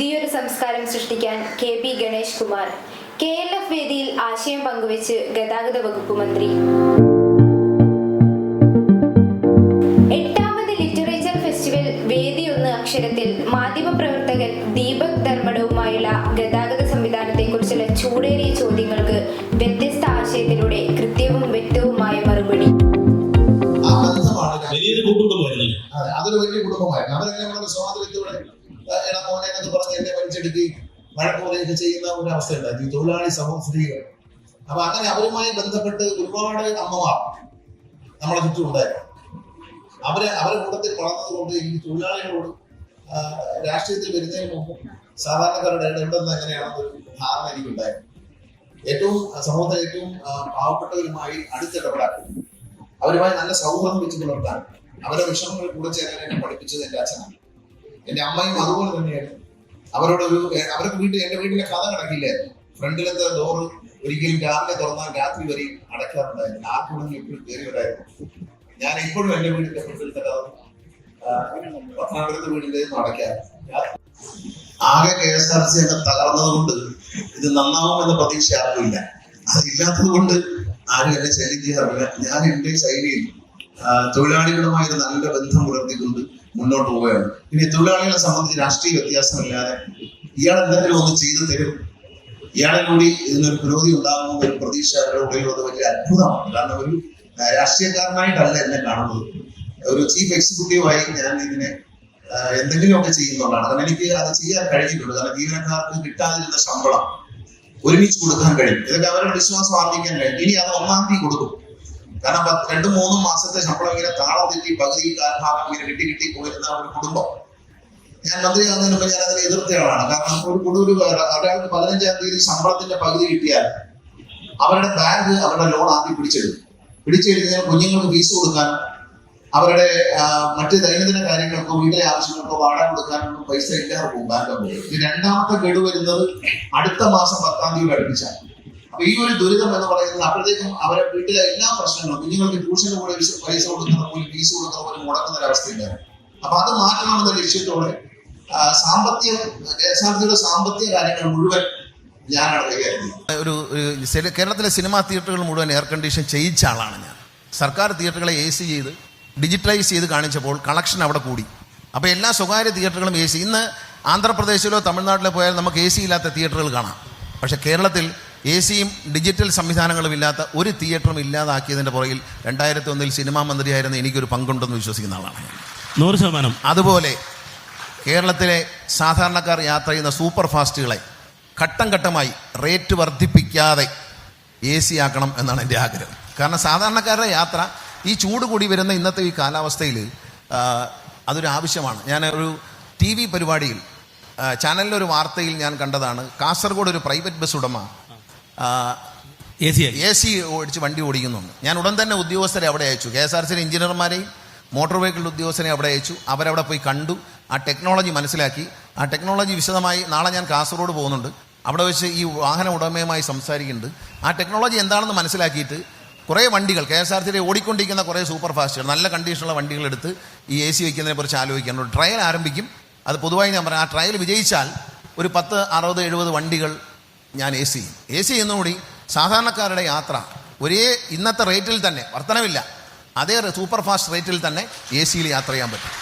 Sukumar K P Ganesh Kumar. K L F വേദിയിൽ ആശയം പങ്കുവച്ച് ഗതാഗത വകുപ്പ് മന്ത്രി. എട്ടാമത് ലിറ്ററേച്ചർ ഫെസ്റ്റിവൽ വേദി ഒന്ന് അക്ഷരത്തിൽ മാധ്യമപ്രവർത്തകൻ ദീപക് ധർമ്മടവുമായുള്ള ഗതാഗത സംവിധാനത്തെക്കുറിച്ചുള്ള ചൂടേറിയ ചോദ്യങ്ങൾക്ക് വ്യത്യസ്ത ആശയത്തിലൂടെ കൃത്യവും വ്യക്തവുമായ മറുപടി. അതൊരു വലിയ കുടുംബമായിരുന്നു. അവരെല്ലാം പറഞ്ഞ് എന്നെ വലിച്ചെടുക്കുകയും വഴക്ക് പറയുകയൊക്കെ ചെയ്യുന്ന ഒരു അവസ്ഥയുണ്ടായിരുന്നു ഈ തൊഴിലാളി സമൂഹ സ്ത്രീകൾ അപ്പൊ അങ്ങനെ അവരുമായി ബന്ധപ്പെട്ട് ഒരുപാട് അമ്മമാർ നമ്മളെ ചുറ്റും ഉണ്ടായിരുന്നു അവരെ അവരെ കൂട്ടത്തിൽ വളർന്നതുകൊണ്ട് ഈ തൊഴിലാളികളോട് രാഷ്ട്രീയത്തിൽ വരുന്നതിന് മുമ്പ് സാധാരണക്കാരുടെ ഇടപെടുന്നത് എങ്ങനെയാണെന്നൊരു ധാരണ എനിക്കുണ്ടായിരുന്നു. ഏറ്റവും സമൂഹത്തിലെ ഏറ്റവും പാവപ്പെട്ടവരുമായി അടുത്തിടപെടാൻ അവരുമായി നല്ല സൗഹൃദം വെച്ച് പുലർത്താൻ അവരുടെ വിഷമങ്ങൾ കൂടെ ചേരാൻ എന്നെ പഠിപ്പിച്ചത് എന്റെ അച്ഛനാണ്. എന്റെ അമ്മയും അതുപോലെ തന്നെയായിരുന്നു അവരോടൊരു അവരുടെ വീട്ടിൽ എന്റെ വീട്ടിലെ കഥ കിടക്കില്ലായിരുന്നു ഫ്രണ്ടിലത്തെ ഡോറ് ഒരിക്കലും രാവിലെ തുറന്നാൽ രാത്രി വരെ അടയ്ക്കാറുണ്ടായിരുന്നു. ആർക്കുണ്ടെങ്കിൽ എപ്പോഴും കയറി വരായിരുന്നു. ഞാൻ ഇപ്പോഴും എന്റെ വീടിന്റെ ഫ്രണ്ടിലത്തെ കഥ പത്തനാപുരത്തെ വീടിന്റെ അടയ്ക്കാറ്. ആകെ കെ എസ് ആർ സി ഒക്കെ തകർന്നത് കൊണ്ട് ഇത് നന്നാവുമെന്ന പ്രതീക്ഷ ആർക്കും ഇല്ല. അതില്ലാത്തത് കൊണ്ട് ആരും എന്നെ ശല്യം ചെയ്യാറില്ല. ഞാൻ എന്റെ ശൈലിയിൽ തൊഴിലാളികളുമായി ഒരു നല്ല ബന്ധം പുലർത്തിക്കൊണ്ട് മുന്നോട്ട് പോവുകയാണ്. ഇനി തൊഴിലാളികളെ സംബന്ധിച്ച് രാഷ്ട്രീയ വ്യത്യാസമില്ലാതെ ഇയാൾ എന്തെങ്കിലും ഒന്ന് ചെയ്തു തരും. ഇയാളെ കൂടി ഇതിനൊരു പുരോഗതി ഉണ്ടാകുമെന്ന് ഒരു പ്രതീക്ഷ അവരുടെ ഉള്ളിലുള്ളത് വലിയ അത്ഭുതമാണ്. കാരണം ഒരു രാഷ്ട്രീയക്കാരനായിട്ടല്ല എന്നെ കാണുന്നത്. ഒരു ചീഫ് എക്സിക്യൂട്ടീവായി ഞാൻ ഇതിനെ എന്തെങ്കിലുമൊക്കെ ചെയ്യുന്നുള്ളതാണ്. കാരണം എനിക്ക് അത് ചെയ്യാൻ കഴിഞ്ഞിട്ടുണ്ട്. കാരണം ജീവനക്കാർക്ക് കിട്ടാതിരുന്ന ശമ്പളം ഒരുമിച്ച് കൊടുക്കാൻ കഴിയും. ഇതൊക്കെ അവരുടെ വിശ്വാസം ആർജിക്കാൻ കഴിയും. ഇനി അത് ഒന്നാം തീയതി കൊടുക്കും. കാരണം രണ്ടും മൂന്നും മാസത്തെ ശമ്പളം ഇങ്ങനെ താളം തെറ്റി പകുതി കാൽഭാഗം ഇങ്ങനെ കിട്ടി കിട്ടി പോയിരുന്ന ഒരു കുടുംബം. ഞാൻ മന്ത്രിയാകുന്നതിന് മുമ്പ് ഞാൻ അതിനെ എതിർത്തയാളാണ് കാരണം ഒരു കുടൂര് ഒരാൾക്ക് പതിനഞ്ചാം തീയതി ശമ്പളത്തിന്റെ പകുതി കിട്ടിയാൽ അവരുടെ ബാങ്ക് അവരുടെ ലോൺ ആദ്യം പിടിച്ചെടുക്കും. പിടിച്ചെടുക്കുന്നതിന് കുഞ്ഞുങ്ങൾക്ക് ഫീസ് കൊടുക്കാൻ അവരുടെ മറ്റ് ദൈനംദിന കാര്യങ്ങൾക്കോ വീട്ടിലെ ആവശ്യങ്ങൾക്കോ വാടക കൊടുക്കാനൊന്നും പൈസ ഇല്ലാതെ പോകും ബാങ്ക് രണ്ടാമത്തെ ഗഡു വരുന്നത് അടുത്ത മാസം പത്താം തീയതി അടുപ്പിച്ചാണ് അപ്പൊ ഈ ഒരു ദുരിതം എന്ന് പറയുന്നത് അപ്പോഴത്തേക്കും അവരെ വീട്ടിലെ എല്ലാ പ്രശ്നങ്ങളും കുഞ്ഞുങ്ങൾക്ക് ട്യൂഷന് കൂടെ പൈസ കൊടുക്കുന്ന പോലും ഫീസ് കൊടുക്കുന്ന പോലും മുടക്കുന്ന ഒരവസ്ഥയുണ്ടായിരുന്നു അപ്പൊ അത് മാറ്റണമെന്ന ലക്ഷ്യത്തോടെ സാമ്പത്തിക സിയുടെ സാമ്പത്തിക കാര്യങ്ങൾ മുഴുവൻ ഒരു കേരളത്തിലെ സിനിമാ തിയേറ്ററുകൾ മുഴുവൻ എയർ കണ്ടീഷൻ ചെയ്യിച്ച ആളാണ് ഞാൻ. സർക്കാർ തിയേറ്ററുകളെ എ സി ചെയ്ത് ഡിജിറ്റലൈസ് ചെയ്ത് കാണിച്ചപ്പോൾ കളക്ഷൻ അവിടെ കൂടി. അപ്പോൾ എല്ലാ സ്വകാര്യ തിയേറ്ററുകളും എ സി ഇന്ന് ആന്ധ്രാപ്രദേശിലോ തമിഴ്നാട്ടിലോ പോയാൽ നമുക്ക് എ സി ഇല്ലാത്ത തിയേറ്ററുകൾ കാണാം. പക്ഷേ കേരളത്തിൽ എ സിയും ഡിജിറ്റൽ സംവിധാനങ്ങളും ഇല്ലാത്ത ഒരു തിയേറ്ററും ഇല്ലാതാക്കിയതിന്റെ പുറകിൽ രണ്ടായിരത്തി ഒന്നിൽ സിനിമാ മന്ത്രിയായിരുന്ന എനിക്കൊരു പങ്കുണ്ടെന്ന് വിശ്വസിക്കുന്ന ആളാണ് നൂറ് ശതമാനം. അതുപോലെ കേരളത്തിലെ സാധാരണക്കാർ യാത്ര ചെയ്യുന്ന സൂപ്പർ ഫാസ്റ്റുകളെ ഘട്ടം ഘട്ടമായി റേറ്റ് വർദ്ധിപ്പിക്കാതെ എ സി ആക്കണം എന്നാണ് എന്റെ ആഗ്രഹം. കാരണം സാധാരണക്കാരുടെ യാത്ര ഈ ചൂട് കൂടി വരുന്ന ഇന്നത്തെ ഈ കാലാവസ്ഥയിൽ അതൊരു ആവശ്യമാണ്. ഞാൻ ഒരു ടി വി പരിപാടിയിൽ ചാനലിലൊരു വാർത്തയിൽ ഞാൻ കണ്ടതാണ്. കാസർഗോഡ് ഒരു പ്രൈവറ്റ് ബസ് ഉടമ എ സി ആയി എ സി ഓടിച്ച് വണ്ടി ഓടിക്കുന്നുണ്ട്. ഞാൻ ഉടൻ തന്നെ ഉദ്യോഗസ്ഥരെ അവിടെ അയച്ചു. കെ എസ് ആർ സിയിലെ എഞ്ചിനീയർമാരെയും മോട്ടോർ വെഹിക്കിൾ ഉദ്യോഗസ്ഥനെ അവിടെ അയച്ചു. അവരവിടെ പോയി കണ്ടു. ആ ടെക്നോളജി മനസ്സിലാക്കി. ആ ടെക്നോളജി വിശദമായി നാളെ ഞാൻ കാസർഗോഡ് പോകുന്നുണ്ട്. അവിടെ വെച്ച് ഈ വാഹന ഉടമയുമായി സംസാരിക്കുന്നുണ്ട്. ആ ടെക്നോളജി എന്താണെന്ന് മനസ്സിലാക്കിയിട്ട് കുറേ വണ്ടികൾ കെ എസ് ആർ സിയിലെ ഓടിക്കൊണ്ടിരിക്കുന്ന കുറേ സൂപ്പർ ഫാസ്റ്റുകൾ നല്ല കണ്ടീഷനുള്ള വണ്ടികൾ എടുത്ത് ഈ എ സി വയ്ക്കുന്നതിനെ കുറിച്ച് ആലോചിക്കാനുണ്ട് ട്രയൽ ആരംഭിക്കും. അത് പൊതുവായി ഞാൻ പറയാം. ആ ട്രയൽ വിജയിച്ചാൽ ഒരു പത്ത് അറുപത് എഴുപത് വണ്ടികൾ ഞാൻ എ സി എ സി എന്നുകൂടി സാധാരണക്കാരുടെ യാത്ര ഒരേ ഇന്നത്തെ റേറ്റിൽ തന്നെ വർധനവില്ല അതേ സൂപ്പർ ഫാസ്റ്റ് റേറ്റിൽ തന്നെ എ സിയിൽ യാത്ര ചെയ്യാൻ പറ്റും.